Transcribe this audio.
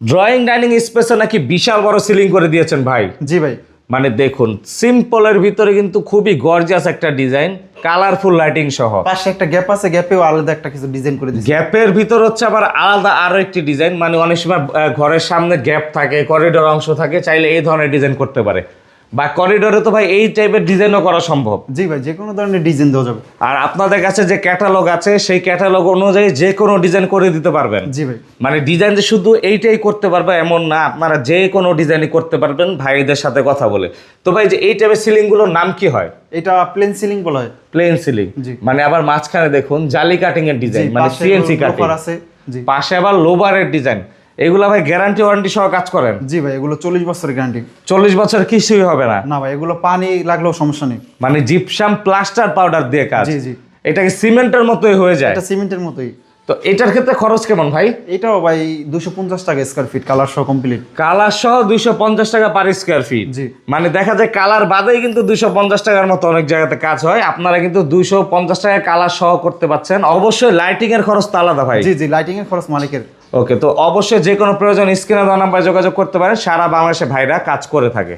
Drawing dining স্পেসে নাকি বিশাল বড় সিলিং করে দিয়েছেন ভাই। জি ভাই। মানে দেখুন সিম্পলের ভিতরে কিন্তু খুবই গর্জিয়াস একটা ডিজাইন কালারফুল লাইটিং সহ। পাশে একটা গ্যাপ আছে গ্যাপেও আলাদা একটা কিছু ডিজাইন করে দিয়েছে। গ্যাপের ভিতর হচ্ছে আবার আলাদা আরও একটি ডিজাইন মানে অনেক সময় ঘরের সামনে গ্যাপ থাকে করিডোর অংশ থাকে চাইলে এই ধরনের ডিজাইন করতে পারে। বা করিডোরে তো ভাই এই টাইপের ডিজাইনও করা সম্ভব। জি ভাই যে কোনো ধরনের ডিজাইন দেওয়া যাবে। আর আপনাদের কাছে যে ক্যাটালগ আছে সেই ক্যাটালগ অনুযায়ী যে কোনো ডিজাইন করে দিতে পারবেন। জি ভাই। মানে ডিজাইন যে শুধু এইটাই করতে পারবে এমন না আপনারা যে কোনো ডিজাইনই করতে পারবেন ভাইদের সাথে কথা বলে। তো ভাই যে এই টাইপের সিলিংগুলোর নাম কি হয়? এটা প্লেন সিলিং বলা হয়। প্লেন সিলিং মানে আবার মাঝখানে দেখুন জালি কাটিং এর ডিজাইন মানে সিএনসি কাটিং আছে। পাশে আবার লোবারের ডিজাইন এগুলো ভাই গ্যারান্টি ওয়ারেন্টি সহ কাজ করেন? জি ভাই এগুলো চল্লিশ বছরের গ্যারান্টি চল্লিশ বছর কিছুই হবে না। না ভাই এগুলো পানি লাগলেও সমস্যা নেই। মানে জিপসাম প্লাস্টার পাউডার দিয়ে কাজ। জি জি। এটাকে সিমেন্টের মতোই হয়ে যায়? এটা সিমেন্টের মতোই। তো এটার ক্ষেত্রে খরচ কেমন ভাই? এটাও ভাই দুশো পঞ্চাশ টাকা স্কোয়ার ফিট কালার সহ কমপ্লিট কালার সহ দুইশো পঞ্চাশ টাকা পার স্কোয়ার ফিট জি। মানে দেখা যায় কালার বাদেই কিন্তু দুইশো পঞ্চাশ টাকার মতো অনেক জায়গাতে কাজ হয়। আপনারা কিন্তু দুইশো পঞ্চাশ টাকা কালার সহ করতে পাচ্ছেন। অবশ্যই লাইটিং এর খরচ তো আলাদা ভাই। জি জি লাইটিং এর খরচ মালিকের। ওকে তো অবশ্যই যে কোনো প্রয়োজন স্ক্রিনে দেওয়া নাম্বারে যোগাযোগ করতে পারেন। সারা বাংলাদেশে ভাইরা কাজ করে থাকে।